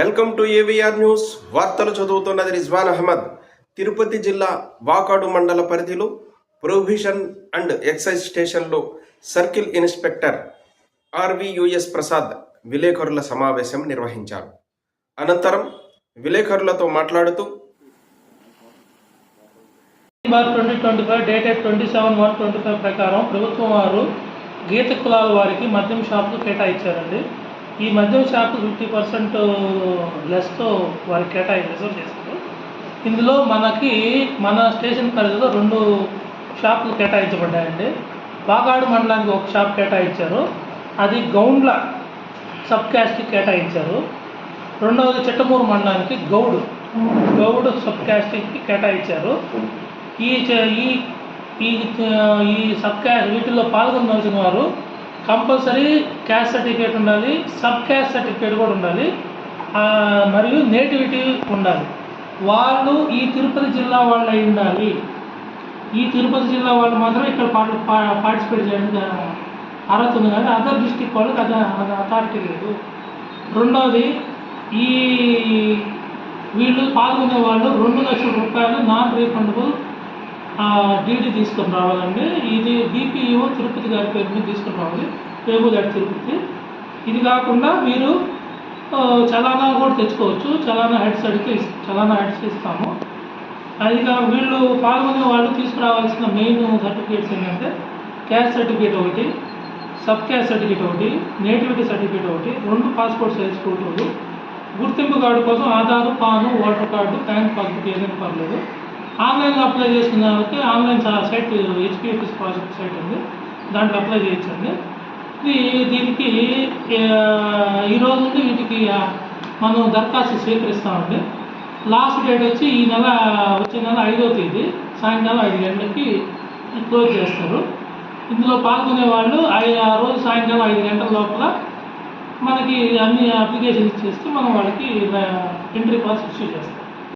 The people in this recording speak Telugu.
Welcome to AVR news. వార్తలు చదువుతున్నది రిజ్వాన్ అహ్మద్. తిరుపతి జిల్లా వాకాడు మండల పరిధిలో ప్రొవిషన్ అండ్ ఎక్సైజ్ స్టేషన్లో సర్కిల్ ఇన్స్పెక్టర్ ఆర్వియుఎస్ ప్రసాద్ విలేకరుల సమావేశం నిర్వహించారు. అనంతరం విలేకరులతో మాట్లాడుతూ bar twenty twenty five dated twenty seven one twenty five ప్రకారం ప్రభుత్వం వారు గీత కులాల వారికి మద్యం షాపులు కేటాయించారండి. ఈ మద్యం షాపు ఫిఫ్టీ పర్సెంట్ లెస్తో వారికి కేటాయి రిజర్వ్ చేశారు. ఇందులో మనకి మన స్టేషన్ పరిధిలో రెండు షాపులు కేటాయించబడ్డాయండి. వాగాడు మండలానికి ఒక షాప్ కేటాయించారు. అది గౌండ్ల సబ్ క్యాస్ట్కి కేటాయించారు. రెండవది చిట్టమూరు మండలానికి గౌడ్ గౌడ్ సబ్ క్యాస్ట్కి కేటాయించారు. ఈ ఈ ఈ ఈ సబ్ క్యాస్ట్ వీటిల్లో పాల్గొనవలసిన వారు కంపల్సరీ క్యాస్ట్ సర్టిఫికేట్ ఉండాలి సబ్ క్యాస్ట్ సర్టిఫికేట్ కూడా ఉండాలి మరియు నేటివిటీ ఉండాలి. వాళ్ళు ఈ తిరుపతి జిల్లా వాళ్ళు అయి ఉండాలి. ఈ తిరుపతి జిల్లా వాళ్ళు మాత్రం ఇక్కడ పార్టి- పా- పార్టిసిపేట్ చేయడానికి అర్హత ఉంది. కానీ అదర్ డిస్టిక్ వాళ్ళకి అది అది అథారిటీ లేదు. రెండవది ఈ వీళ్ళు పాల్గొనే వాళ్ళు రెండు లక్షల రూపాయలు నాన్ రీఫండబుల్ డీడీ తీసుకొని రావాలండి. ఇది డిపిఓ తిరుపతి గారి పేరు మీద తీసుకొని రావాలి. పేబుల్ తిరుపతి. ఇది కాకుండా మీరు చలానా కూడా తెచ్చుకోవచ్చు. చలానా హెడ్స్ అడిగితే చలానా హెడ్స్ ఇస్తాము. అది కాక వీళ్ళు పాల్గొనే వాళ్ళు తీసుకురావాల్సిన మెయిన్ సర్టిఫికేట్స్ ఏంటంటే క్యాస్ట్ సర్టిఫికేట్ ఒకటి సబ్ క్యాస్ట్ సర్టిఫికేట్ ఒకటి నేటివిటీ సర్టిఫికేట్ ఒకటి రెండు పాస్పోర్ట్ సైజ్ ఫోటోలు గుర్తింపు కార్డు కోసం Aadhaar PAN voter card bank passbook ఏదైనా పర్లేదు. ఆన్లైన్లో అప్లై చేసుకున్న వాళ్ళకి online site HPFS project site ఉంది. దాంట్లో అప్లై చేయొచ్చండి ఇది దీనికి ఈరోజు ఈ రోజు నుండి వీటికి మనం దరఖాస్తు స్వీకరిస్తామండి లాస్ట్ డేట్ వచ్చి ఈ నెల వచ్చే నెల ఐదో తేదీ సాయంకాలం ఐదు గంటలకి క్లోజ్ చేస్తారు. ఇందులో పాల్గొనే వాళ్ళు ఐ- ఆ రోజు సాయంకాలం ఐదు గంటల లోపల మనకి అన్ని అప్లికేషన్స్ ఇచ్చేస్తే మనం వాళ్ళకి ఎంట్రీ పాస్ ఇష్యూ చేస్తాం.